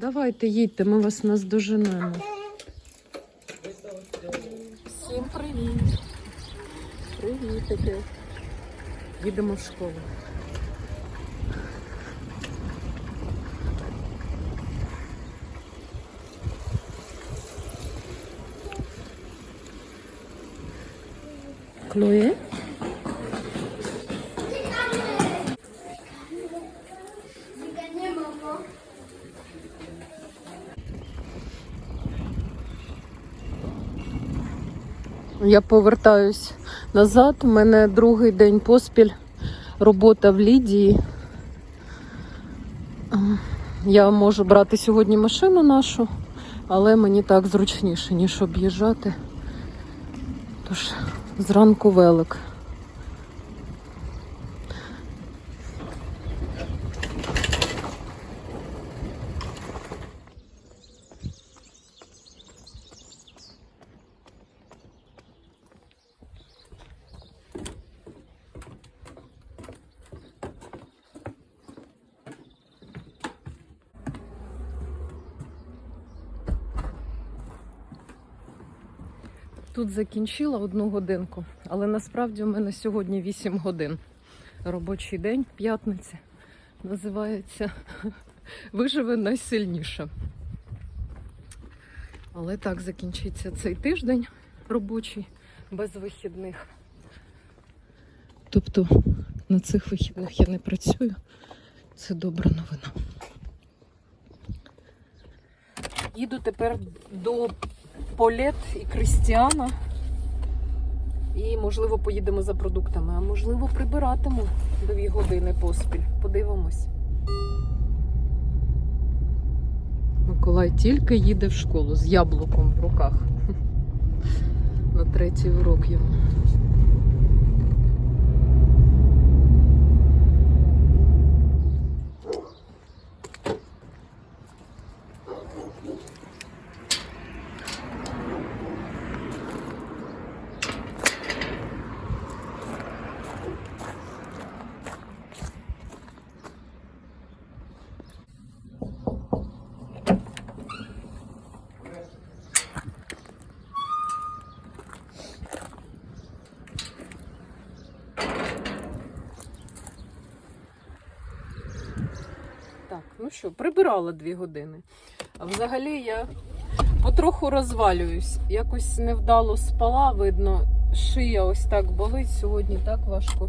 Давайте їдьте, ми вас наздоженемо. Всім привіт! Привітики! Їдемо в школу. Я повертаюсь назад. У мене другий день поспіль робота в Лідії. Ем, Я можу брати сьогодні машину нашу, але мені так зручніше, ніж об'їжджати. Тож зранку велик. Тут закінчила одну годинку, але насправді у мене сьогодні 8 годин. Робочий день, п'ятниця. Називається Виживе найсильніше. Але так закінчиться цей тиждень робочий без вихідних. Тобто на цих вихідних я не працюю. Це добра новина. Їду тепер до Полет і Кристіана. І, можливо, поїдемо за продуктами, а можливо, прибиратиму дві години поспіль. Подивимось. Миколай тільки їде в школу з яблуком в руках. На третій урок йому. Так, ну що, прибирала дві години. А взагалі я потроху розвалююсь. Якось невдало спала, видно, шия ось так болить. Сьогодні так важко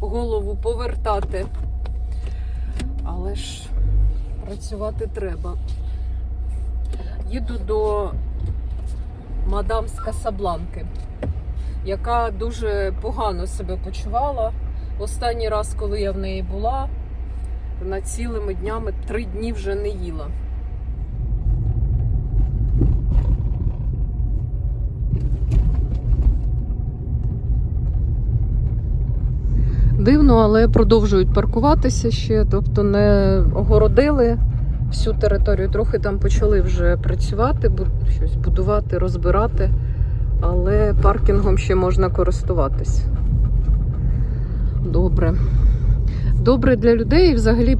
голову повертати. Але ж працювати треба. Їду до мадам з Касабланки, яка дуже погано себе почувала. Останній раз, коли я в неї була, вона цілими днями три дні вже не їла. Дивно, але продовжують паркуватися ще, тобто не огородили всю територію. Трохи там почали вже працювати, щось будувати, розбирати, але паркінгом ще можна користуватись. Добре. Добре для людей і взагалі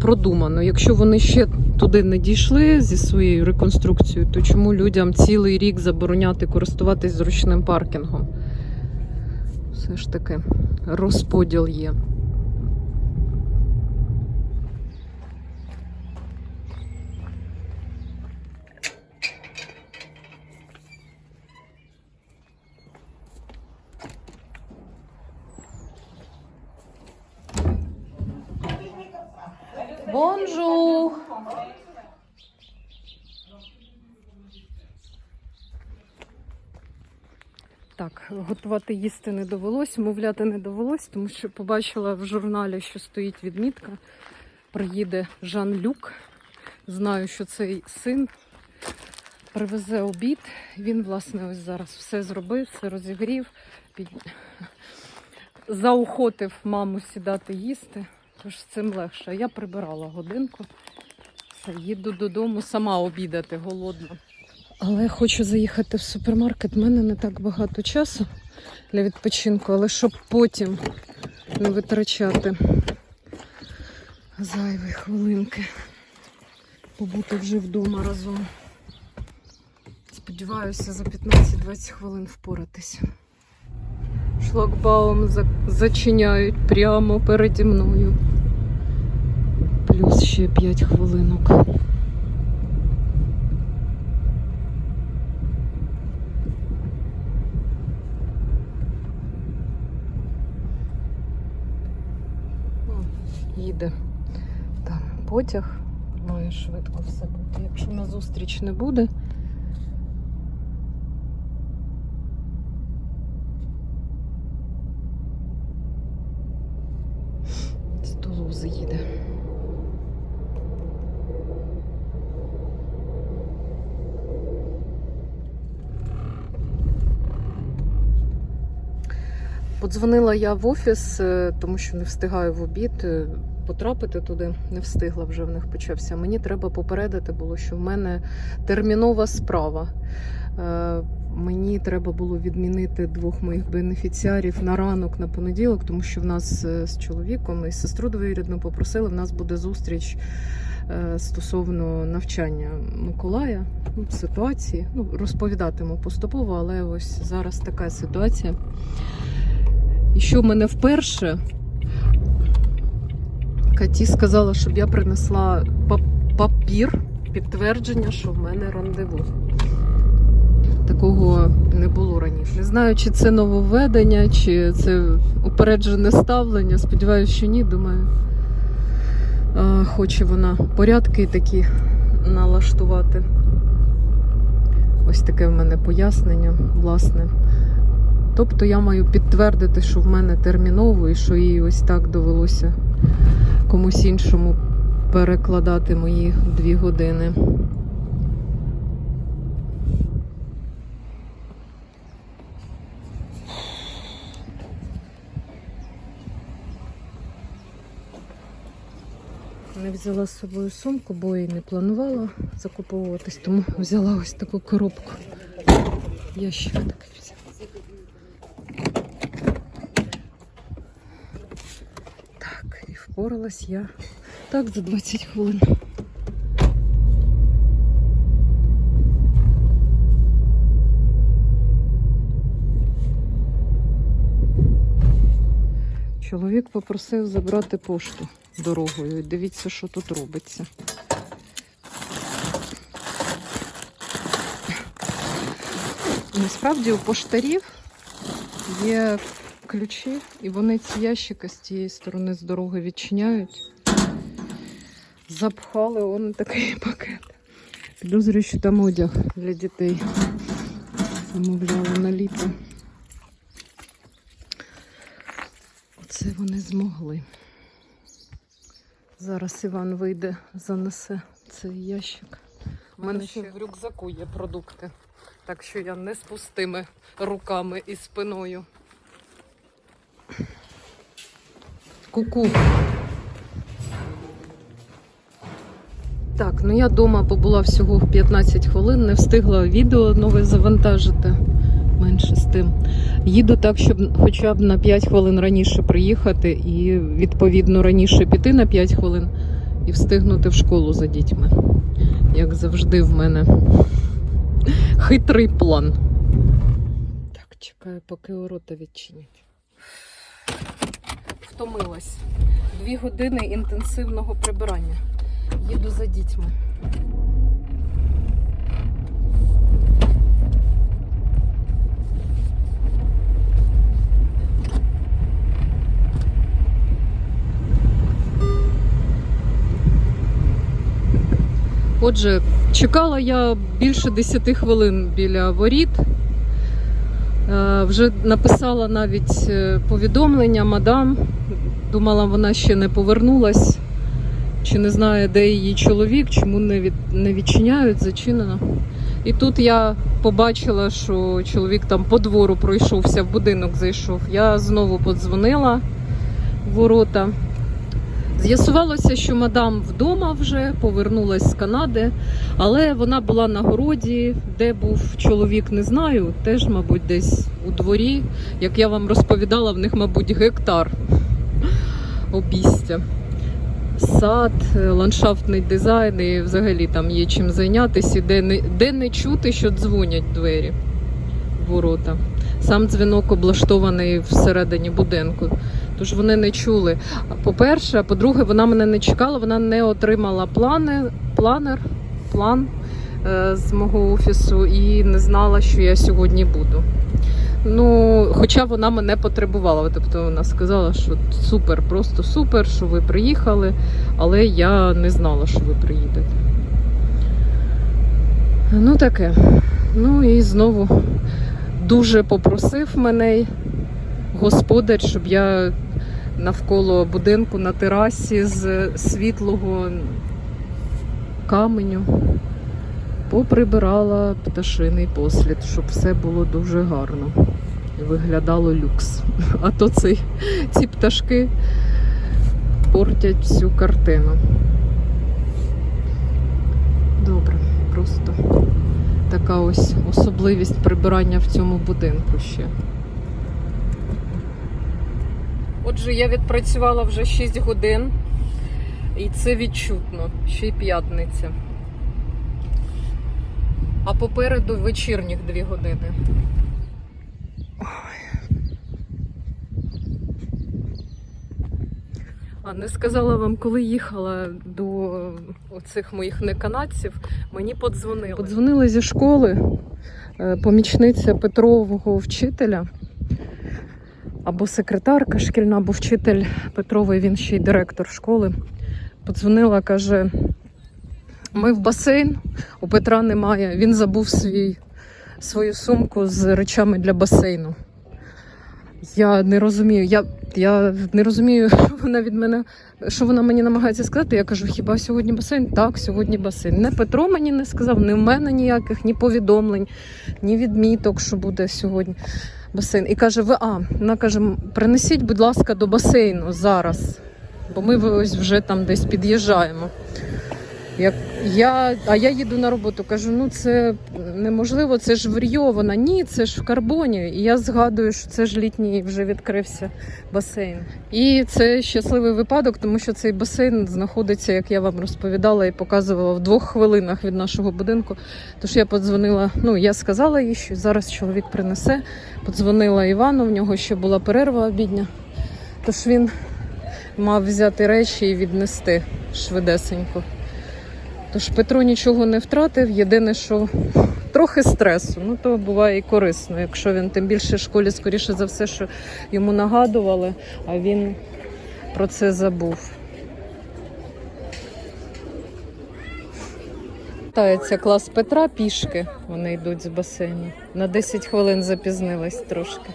продумано. Якщо вони ще туди не дійшли зі своєю реконструкцією, то чому людям цілий рік забороняти користуватись зручним паркінгом? Все ж таки розподіл є. Бонжур! Так, готувати їсти не довелось, мовляти не довелось, тому що побачила в журналі, що стоїть відмітка. Приїде Жан-Люк. Знаю, що цей син привезе обід. Він, власне, ось зараз все зробив, все розігрів, під... заохотив маму сідати їсти. Тож з цим легше. Я прибирала годинку. Все, їду додому сама обідати голодна. Але хочу заїхати в супермаркет. У мене не так багато часу для відпочинку, але щоб потім не витрачати зайві хвилинки. побути вже вдома разом. Сподіваюся, за 15-20 хвилин впоратися. Шлагбаум за- зачиняють прямо переді мною. Плюс ще 5 хвилинок. Їде там потяг. Має швидко все бути. Якщо на зустріч не буде. З Тулузи їде. Подзвонила я в офіс, е, тому що не встигаю в обід е, потрапити туди, не встигла вже в них почався. Мені треба попередити було, що в мене термінова справа. Е, Мені треба було відмінити двох моїх бенефіціарів на ранок на понеділок, тому що в нас з чоловіком і сестру двоюрідну попросили. В нас буде зустріч стосовно навчання Миколая, ну, ситуації. Ну, розповідатиму поступово, але ось зараз така ситуація. І що в мене вперше Каті сказала, щоб я принесла папір, підтвердження, що в мене рандеву. Такого не було раніше. Не знаю, чи це нововведення, чи це упереджене ставлення. Сподіваюся, що ні. Думаю, а, хоче вона порядки такі налаштувати. Ось таке в мене пояснення, власне. Тобто я маю підтвердити, що в мене терміново і що їй ось так довелося комусь іншому перекладати мої дві години. Не взяла з собою сумку, бо і не планувала закуповуватись, тому взяла ось таку коробку. Такий взяла. Так, і впоралась я так за 20 хвилин. Чоловік попросив забрати пошту дорогою. Дивіться, що тут робиться. Насправді у поштарів є ключі, і вони ці ящики з тієї сторони з дороги відчиняють. Запхали он такий пакет. Підозрюю, що там одяг для дітей. Замовляли на літо. Це вони змогли. Зараз Іван вийде, занесе цей ящик. У мене ще в рюкзаку є продукти, так що я не з пустими руками і спиною. Ку-ку. Так, ну я вдома побула всього 15 хвилин, не встигла відео нове завантажити. Менше з тим. Їду так, щоб хоча б на 5 хвилин раніше приїхати і відповідно раніше піти на 5 хвилин і встигнути в школу за дітьми. Як завжди, в мене хитрий план. Так, чекаю, поки ворота відчинять. Втомилась. Дві години інтенсивного прибирання. Їду за дітьми. Отже, чекала я більше 10 хвилин біля воріт. Е, Вже написала навіть е, повідомлення мадам. Думала, вона ще не повернулась. Чи не знає, де її чоловік, чому не, від, не відчиняють, зачинено. І тут я побачила, що чоловік там по двору пройшовся, в будинок зайшов. Я знову подзвонила в ворота. З'ясувалося, що мадам вдома вже повернулась з Канади, але вона була на городі, де був чоловік, не знаю, теж, мабуть, десь у дворі. Як я вам розповідала, в них, мабуть, гектар обійстя. сад, е, ландшафтний дизайн, і взагалі там є чим зайнятися, де не, де не чути, що дзвонять двері ворота. Сам дзвінок облаштований всередині будинку. Тож вони не чули. По-перше, а по-друге, вона мене не чекала, вона не отримала плани, планер, план е, з мого офісу і не знала, що я сьогодні буду. Ну, хоча вона мене потребувала. Тобто вона сказала, що супер, просто супер, що ви приїхали, але я не знала, що ви приїдете. Ну, таке. Ну і знову дуже попросив мене господар, щоб я навколо будинку на терасі з світлого каменю поприбирала пташиний послід, щоб все було дуже гарно і виглядало люкс. А то цей, ці пташки портять всю картину. Добре, просто така ось особливість прибирання в цьому будинку ще. Отже, я відпрацювала вже 6 годин, і це відчутно, ще й п'ятниця. А попереду вечірніх 2 години. А не сказала вам, коли їхала до оцих моїх неканадців, мені подзвонили. Подзвонили зі школи е, помічниця Петрового вчителя або секретарка шкільна, або вчитель Петровий, він ще й директор школи. Подзвонила, каже: ми в басейн, у Петра немає. Він забув свій, свою сумку з речами для басейну. Я не розумію. Я, я не розумію, що вона від мене, що вона мені намагається сказати. Я кажу, хіба сьогодні басейн? Так, сьогодні басейн. Не Петро мені не сказав, ні в мене ніяких, ні повідомлень, ні відміток, що буде сьогодні басейн. І каже: ви а, вона каже, принесіть, будь ласка, до басейну зараз. Бо ми ось вже там десь під'їжджаємо. Як я, а я їду на роботу, кажу, ну це неможливо, це ж варйована. Ні, це ж в карбоні. І я згадую, що це ж літній вже відкрився басейн. І це щасливий випадок, тому що цей басейн знаходиться, як я вам розповідала і показувала, в двох хвилинах від нашого будинку. Тож я подзвонила, ну я сказала їй, що зараз чоловік принесе. Подзвонила Івану, в нього ще була перерва обідня. Тож він мав взяти речі і віднести швидесенько. Тож Петро нічого не втратив. Єдине, що трохи стресу. Ну то буває і корисно, якщо він тим більше в школі, скоріше за все, що йому нагадували, а він про це забув. Тається клас Петра пішки. Вони йдуть з басейну. На 10 хвилин запізнилась трошки.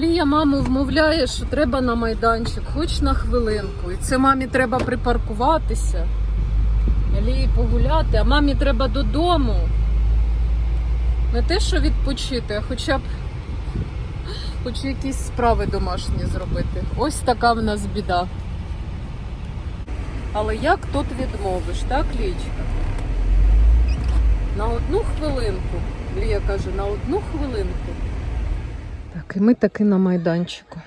Лія маму вмовляє, що треба на майданчик, хоч на хвилинку. І це мамі треба припаркуватися, Лії погуляти, а мамі треба додому. Не те, що відпочити, а хоча б хоч якісь справи домашні зробити. Ось така в нас біда. Але як тут відмовиш, так, Лічка? На одну хвилинку. Лія каже, на одну хвилинку. Так, і ми таки на майданчику.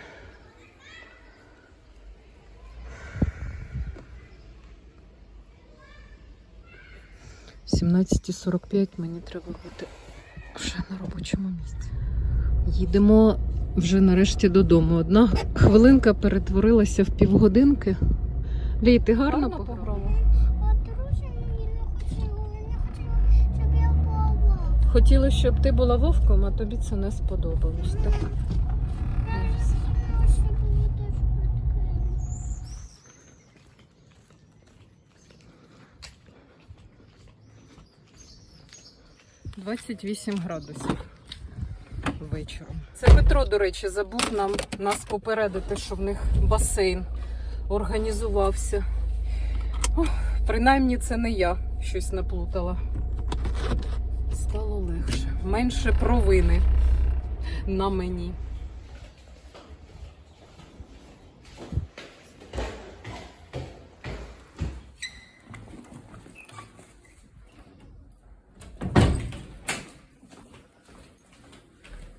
В 17.45 мені треба бути вже на робочому місці. Їдемо вже нарешті додому. Одна хвилинка перетворилася в півгодинки. Лій, ти гарно, Гарно пограла? Хотіли, щоб ти була вовком, а тобі це не сподобалось. Так. Швидким. 28 градусів вечором. Це Петро, до речі, забув нам нас попередити, що в них басейн організувався. Ох, принаймні це не я щось наплутала менше провини на мені.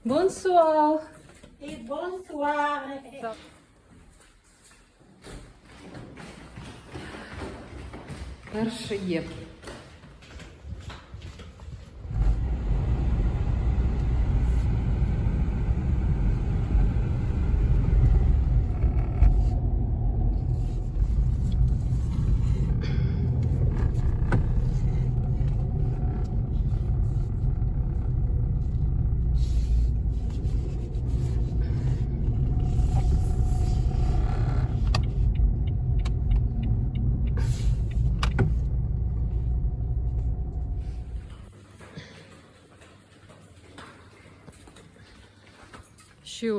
Бонсуар! І бонсуар! Перше є.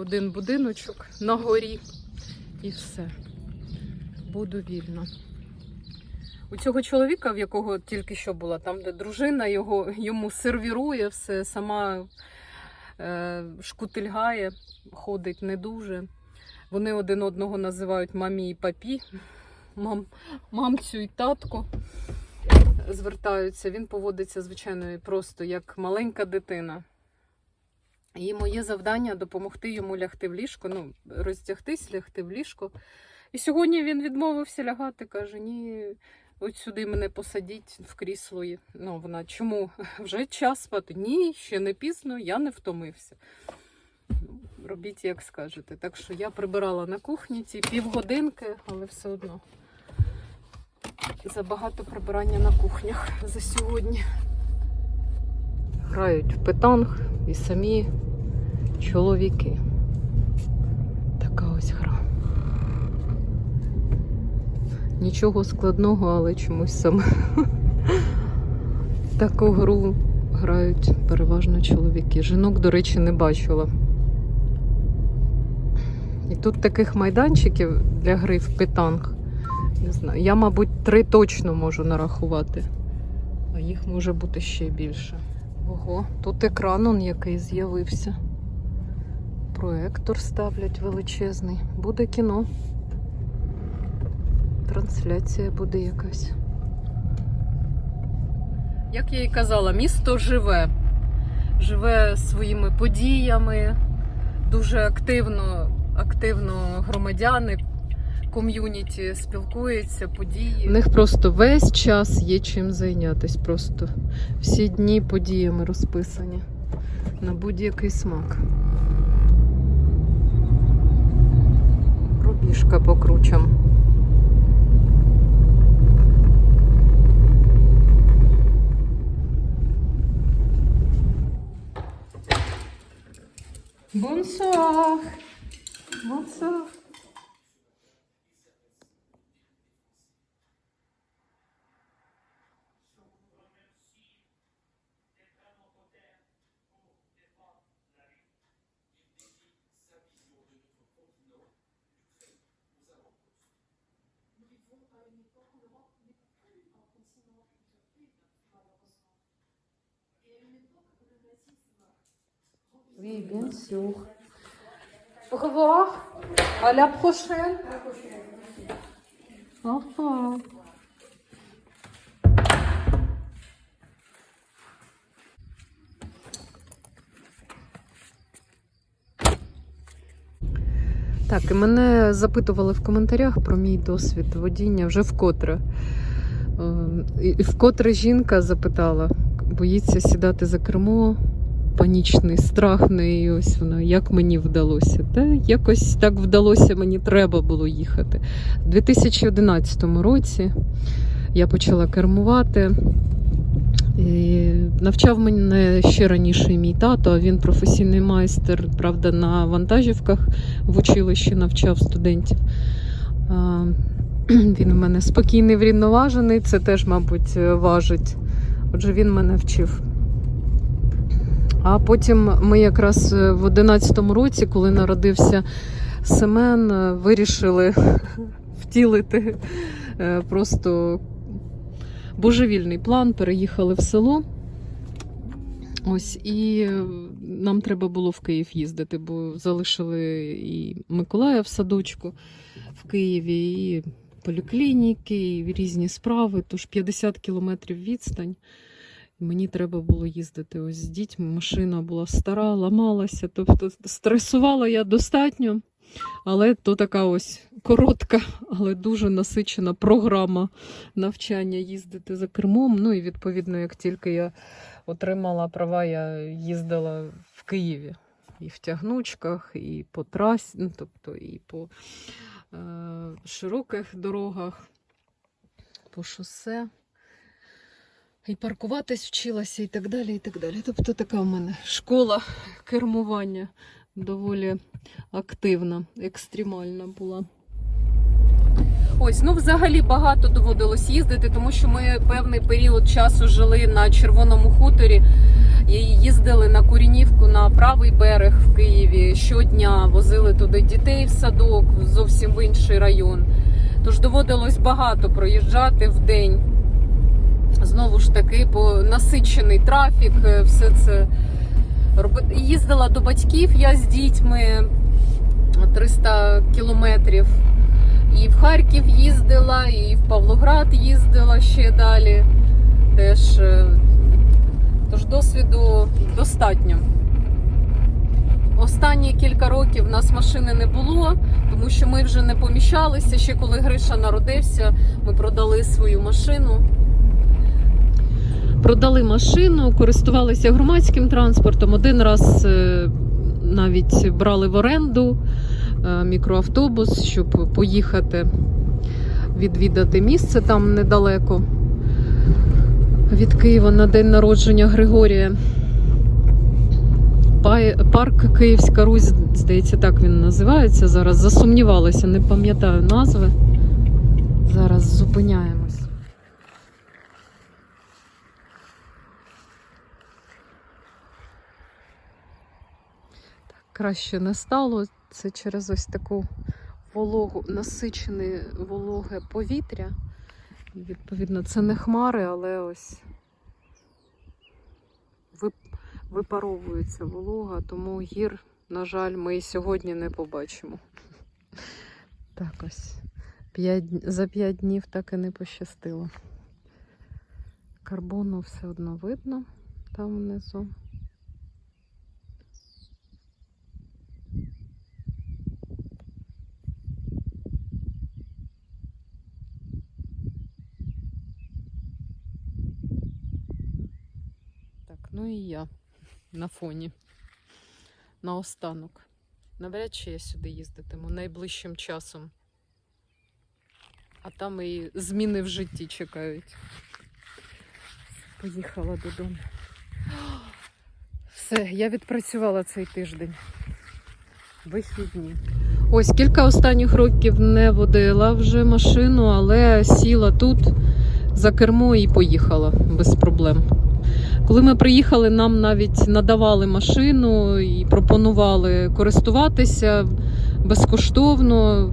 Один будиночок на горі. І все. Буду вільна. У цього чоловіка, в якого тільки що була, там, де дружина його, йому сервірує все, сама е, шкутильгає, ходить не дуже. Вони один одного називають мамі і папі, мам, мамцю і татко звертаються. Він поводиться, звичайно, просто як маленька дитина. І моє завдання допомогти йому лягти в ліжко, ну, роздягтись, лягти в ліжко. І сьогодні він відмовився лягати, каже: ні, от сюди мене посадіть в крісло. Ну, вона чому? Вже час спати? Ні, ще не пізно, я не втомився. Робіть, як скажете. Так що я прибирала на кухні ці півгодинки, але все одно забагато прибирання на кухнях за сьогодні. Грають в петанг і самі чоловіки. Така ось гра. Нічого складного, але чомусь саме таку гру грають переважно чоловіки. Жінок, до речі, не бачила. І тут таких майданчиків для гри в петанг. Не знаю. Я, мабуть, три точно можу нарахувати, а їх може бути ще більше. Ого, тут екран он який з'явився. Проектор ставлять величезний. Буде кіно. Трансляція буде якась. Як я і казала, місто живе. Живе своїми подіями. Дуже активно, активно громадяни, ком'юніті спілкуються, події. У них просто весь час є чим зайнятися. Просто всі дні подіями розписані на будь-який смак. Пробіжка по кручам. Bonsoir. Bonsoir. À la prochaine. Au revoir. Так, і мене запитували в коментарях про мій досвід водіння вже вкотре. Е, І і вкотре жінка запитала, боїться сідати за кермо, панічний страх в неї. Ось воно, як мені вдалося. Та якось так вдалося, мені треба було їхати. У 2011 році я почала кермувати. І навчав мене ще раніше мій тато, а він професійний майстер, правда, на вантажівках в училищі навчав студентів. Він у мене спокійний, врівноважений, це теж, мабуть, важить. Отже, він мене вчив. А потім ми якраз в 11-му році, коли народився Семен, вирішили втілити е, просто божевільний план, переїхали в село. Ось і нам треба було в Київ їздити, бо залишили і Миколая в садочку в Києві, і поліклініки, і різні справи. Тож 50 кілометрів відстань. Мені треба було їздити ось з дітьми. Машина була стара, ламалася, тобто стресувала я достатньо. Але то така ось коротка, але дуже насичена програма навчання їздити за кермом. Ну і відповідно, як тільки я отримала права, я їздила в Києві. І в тягнучках, і по трасі, ну, тобто і по е, широких дорогах, по шосе. І паркуватись вчилася, і так далі, і так далі. Тобто така в мене школа кермування доволі активна, екстремальна була. Ось, ну взагалі багато доводилось їздити, тому що ми певний період часу жили на Червоному хуторі їздили на Курінівку на правий берег в Києві щодня, возили туди дітей в садок, зовсім в інший район. Тож доводилось багато проїжджати в день. Знову ж таки, по насичений трафік, е, все це. Їздила до батьків я з дітьми 300 кілометрів. І в Харків їздила, і в Павлоград їздила ще далі. Теж, е, тож досвіду достатньо. Останні кілька років в нас машини не було, тому що ми вже не поміщалися. Ще коли Гриша народився, ми продали свою машину. Продали машину, користувалися громадським транспортом. Один раз е, навіть брали в оренду е, мікроавтобус, щоб поїхати відвідати місце там недалеко від Києва на день народження Григорія. Парк Київська Русь, здається, так він називається. Зараз засумнівалася, не пам'ятаю назви. Зараз зупиняємось. Так, краще не стало. Це через ось таку вологу, насичене вологе повітря. І, Відповідно, це не хмари, але ось випаровується волога, тому гір, на жаль, ми і сьогодні не побачимо. Так ось. П'ять, за 5 днів так і не пощастило. Карбону все одно видно там внизу. Так, ну і я на фоні. Наостанок. Навряд чи я сюди їздитиму найближчим часом. А там і зміни в житті чекають. Поїхала додому. Все, я відпрацювала цей тиждень. Вихідні. Ось кілька останніх років не водила вже машину, але сіла тут за кермо і поїхала без проблем. Коли ми приїхали, нам навіть надавали машину і пропонували користуватися безкоштовно,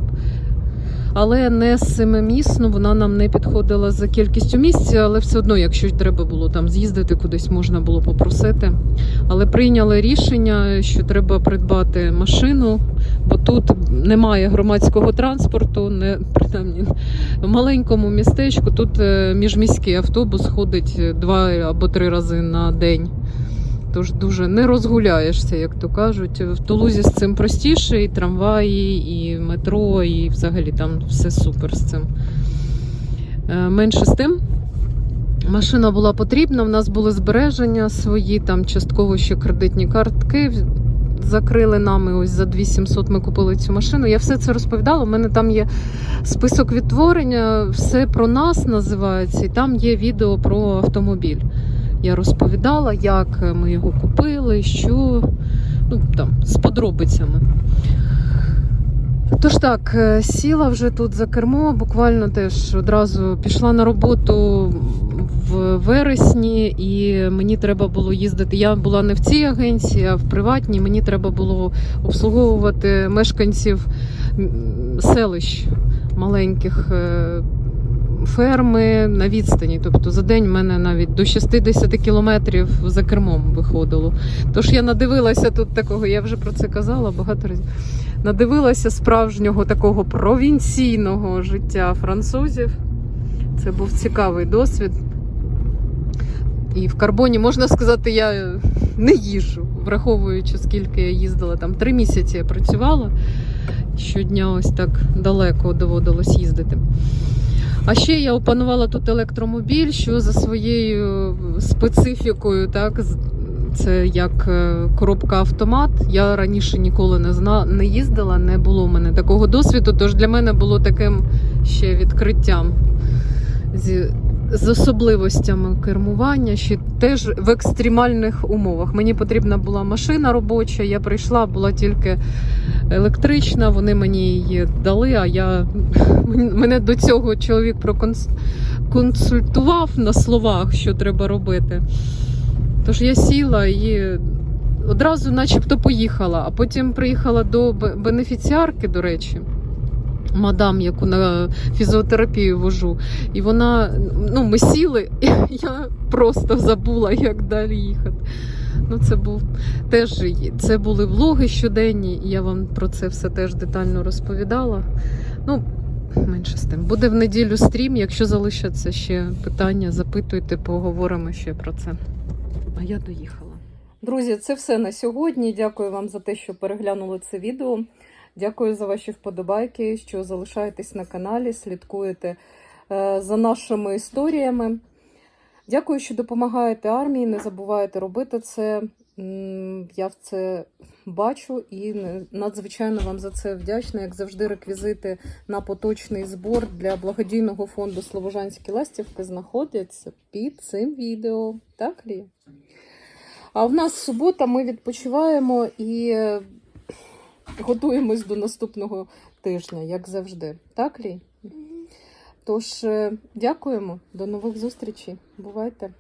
але не семимісно, вона нам не підходила за кількістю місць, але все одно, якщо треба було там з'їздити кудись, можна було попросити. Але прийняли рішення, що треба придбати машину, бо тут немає громадського транспорту, не принаймні в маленькому містечку. Тут е, міжміський автобус ходить два або три рази на день. Тож дуже не розгуляєшся, як то кажуть. В Тулузі з цим простіше, і трамваї, і метро, і взагалі там все супер з цим. Е, Менше з тим. Машина була потрібна, в нас були збереження свої, там частково ще кредитні картки закрили нами. Ось за 2700 ми купили цю машину. Я все це розповідала. У мене там є список відтворення, все про нас називається, і там є відео про автомобіль. Я розповідала, як ми його купили, що ну там з подробицями. Тож так, е, сіла вже тут за кермо, буквально теж одразу пішла на роботу в вересні, і мені треба було їздити. Я була не в цій агенції, а в приватній. Мені треба було обслуговувати мешканців селищ маленьких. Ферми на відстані, тобто за день в мене навіть до 60 кілометрів за кермом виходило. Тож я надивилася тут такого, я вже про це казала багато разів. Надивилася справжнього такого провінційного життя французів. Це був цікавий досвід. І в карбоні, можна сказати, я не їжу. враховуючи, скільки я їздила, там три місяці я працювала. Щодня ось так далеко доводилось їздити. А ще я опанувала тут електромобіль, що за своєю специфікою, так, це як е, коробка автомат. Я раніше ніколи не зна, не їздила, не було в мене такого досвіду, тож для мене було таким ще відкриттям. З особливостями кермування, ще теж в екстремальних умовах. Мені потрібна була машина робоча, я прийшла, була тільки електрична, вони мені її дали, а я мене до цього чоловік проконсультував на словах, що треба робити. Тож я сіла і одразу начебто поїхала, а потім приїхала до бенефіціарки, до речі. Мадам, яку на фізіотерапію вожу, і вона, ну, ми сіли, і я просто забула, як далі їхати. Ну, це був теж це були влоги щоденні, і я вам про це все теж детально розповідала. Ну, менше з тим. Буде в неділю стрім. Якщо залишаться ще питання, запитуйте, поговоримо ще про це. А я доїхала. Друзі, це все на сьогодні. Дякую вам за те, що переглянули це відео. Дякую за ваші вподобайки, що залишаєтесь на каналі, слідкуєте е, за нашими історіями. Дякую, що допомагаєте армії. Не забувайте робити це. Я в це бачу і надзвичайно вам за це вдячна. Як завжди, реквізити на поточний збор для благодійного фонду Слобожанські ластівки знаходяться під цим відео. Так, Лі? А в нас субота, ми відпочиваємо і готуємось до наступного тижня, як завжди. Так, Лі? Тож, е, дякуємо, до нових зустрічей. Бувайте!